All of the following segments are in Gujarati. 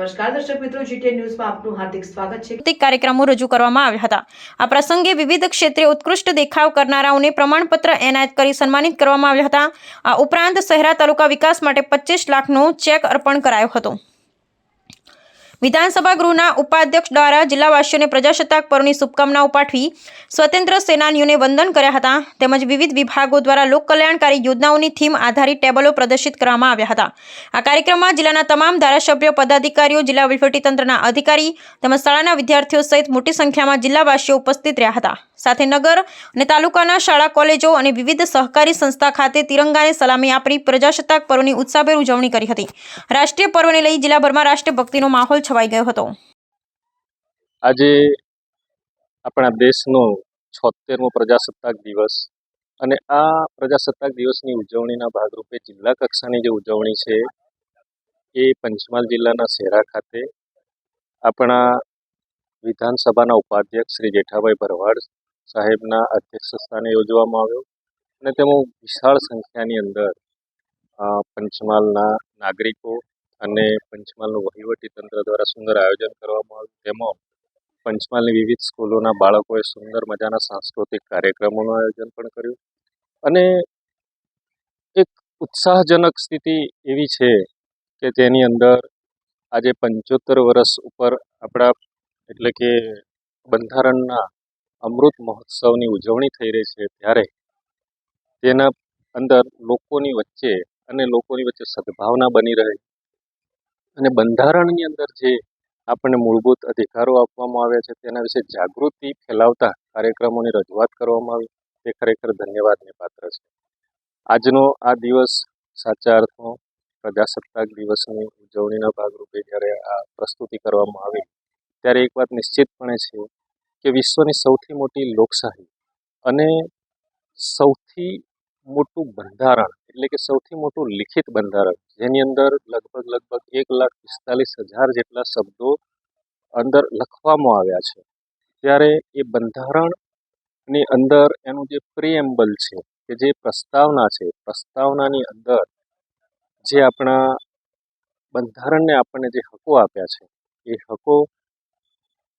નમસ્કાર. દર્શક મિત્રો જીટીએ ન્યૂઝમાં આપનું હાર્દિક સ્વાગત છે. તે કાર્યક્રમો રજૂ કરવામાં આવ્યા હતા. આ પ્રસંગે વિવિધ ક્ષેત્રે ઉત્કૃષ્ટ દેખાવ કરનારાઓને પ્રમાણપત્ર એનાયત કરી સન્માનિત કરવામાં આવ્યા હતા. આ ઉપરાંત શહેરા તાલુકા વિકાસ માટે પચીસ લાખનો ચેક અર્પણ કરાયો હતો. વિધાનસભા ગૃહના ઉપાધ્યક્ષ દ્વારા જિલ્લાવાસીઓને પ્રજાસત્તાક પર્વની શુભકામનાઓ પાઠવી સ્વતંત્ર સેનાનીઓને વંદન કર્યા હતા તેમજ વિવિધ વિભાગો દ્વારા લોકકલ્યાણકારી યોજનાઓની થીમ આધારિત ટેબલો પ્રદર્શિત કરવામાં આવ્યા હતા. આ કાર્યક્રમમાં જિલ્લાના તમામ ધારાસભ્યો, પદાધિકારીઓ, જિલ્લા વહીવટીતંત્રના અધિકારી તેમજ શાળાના વિદ્યાર્થીઓ સહિત મોટી સંખ્યામાં જિલ્લાવાસીઓ ઉપસ્થિત રહ્યા હતા. સાથે નગર અને તાલુકાના શાળા, કોલેજો અને વિવિધ સહકારી સંસ્થા ખાતે તિરંગાને સલામી આપી પ્રજાસત્તાક પર્વની ઉત્સાહભેર ઉજવણી કરી હતી. રાષ્ટ્રીય પર્વને લઈ જિલ્લાભરમાં રાષ્ટ્રભક્તિનો માહોલ છવાઈ ગયો હતો. આજે આપણા દેશનો છોતેરમો પ્રજાસત્તાક દિવસ અને આ પ્રજાસત્તાક દિવસની ઉજવણીના ભાગરૂપે જિલ્લા કક્ષાની જે ઉજવણી છે એ પંચમહાલ જિલ્લાના શેરા ખાતે આપણા વિધાનસભાના ઉપાધ્યક્ષ શ્રી જેઠાભાઈ ભરવાડ સાહેબના અધ્યક્ષ સ્થાને યોજવામાં આવ્યો અને તેમાં વિશાળ સંખ્યાની અંદર પંચમહાલના નાગરિકો અને પંચમહાલનું વહીવટી તંત્ર દ્વારા સુંદર આયોજન કરવામાં આવ્યું. તેમાં પંચમહાલની વિવિધ સ્કૂલોના બાળકોએ સુંદર મજાના સાંસ્કૃતિક કાર્યક્રમોનું આયોજન પણ કર્યું. અને એક ઉત્સાહજનક સ્થિતિ એવી છે કે તેની અંદર આજે પંચોતેર વર્ષ ઉપર આપણા એટલે કે બંધારણના અમૃત મહોત્સવની ઉજવણી થઈ રહી છે ત્યારે તેના અંદર લોકોની વચ્ચે અને લોકોની વચ્ચે સદભાવના બની રહે અને બંધારણની અંદર જે આપણને મૂળભૂત અધિકારો આપવામાં આવ્યા છે, તેના વિશે જાગૃતિ ફેલાવતા કાર્યક્રમોની રજૂઆત કરવામાં આવી. તે ખરેખર ધન્યવાદને પાત્ર છે. આજનો આ દિવસ સાચા અર્થમાં પ્રજાસત્તાક દિવસની ઉજવણીના ભાગરૂપે જ્યારે આ પ્રસ્તુતિ કરવામાં આવી, ત્યારે એક વાત નિશ્ચિતપણે છે કે વિશ્વની સૌથી મોટી લોકશાહી અને સૌથી મોટું બંધારણ, એટલે કે સૌથી મોટું લિખિત બંધારણ, જેની અંદર લગભગ લગભગ એક લાખ પિસ્તાલીસ હજાર જેટલા શબ્દો અંદર લખવામાં આવ્યા છે. ત્યારે એ બંધારણની અંદર એનું જે પ્રિએમ્બલ છે, કે જે પ્રસ્તાવના છે, પ્રસ્તાવનાની અંદર જે આપણા બંધારણને આપણને જે હકો આપ્યા છે, એ હકો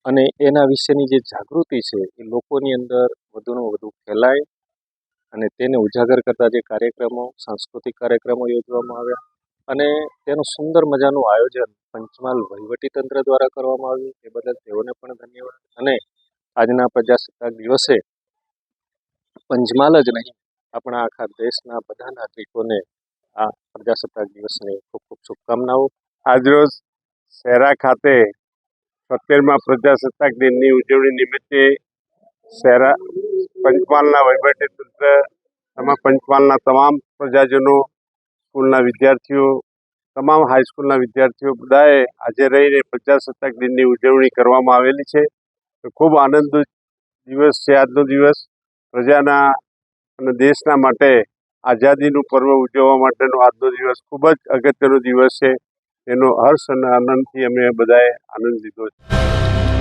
અને એના વિશેની જે જાગૃતિ છે, એ લોકોની અંદર વધુને વધુ ફેલાય અને તેને ઉજાગર કરતા જે કાર્યક્રમો, સાંસ્કૃતિક કાર્યક્રમો યોજવામાં આવ્યા અને તેનું સુંદર મજાનું આયોજન પંચમહાલ વહીવટીતંત્ર દ્વારા કરવામાં આવ્યું. એ બદલ તેઓને પણ ધન્યવાદ. અને આજના પ્રજાસત્તાક દિવસે પંચમહાલ જ નહીં, આપણા આખા દેશના બધા નાગરિકોને આ પ્રજાસત્તાક દિવસની ખૂબ ખૂબ શુભકામનાઓ. આજરોજ શહેરા ખાતે સત્તેરમાં પ્રજાસત્તાક દિનની ઉજવણી નિમિત્તે શહેરા પંચમહાલના વહીવટીતંત્ર તમામ પંચમહાલના તમામ પ્રજાજનો, સ્કૂલના વિદ્યાર્થીઓ, તમામ હાઈસ્કૂલના વિદ્યાર્થીઓ બધાએ આજે રહીને પ્રજાસત્તાક દિનની ઉજવણી કરવામાં આવેલી છે. ખૂબ આનંદ દિવસ છે, આજનો દિવસ. પ્રજાના અને દેશના માટે આઝાદીનું પર્વ ઉજવવા માટેનો આજનો દિવસ ખૂબ જ અગત્યનો દિવસ છે. એનો હર્ષ અને આનંદથી અમે બધાએ આનંદ લીધો છે.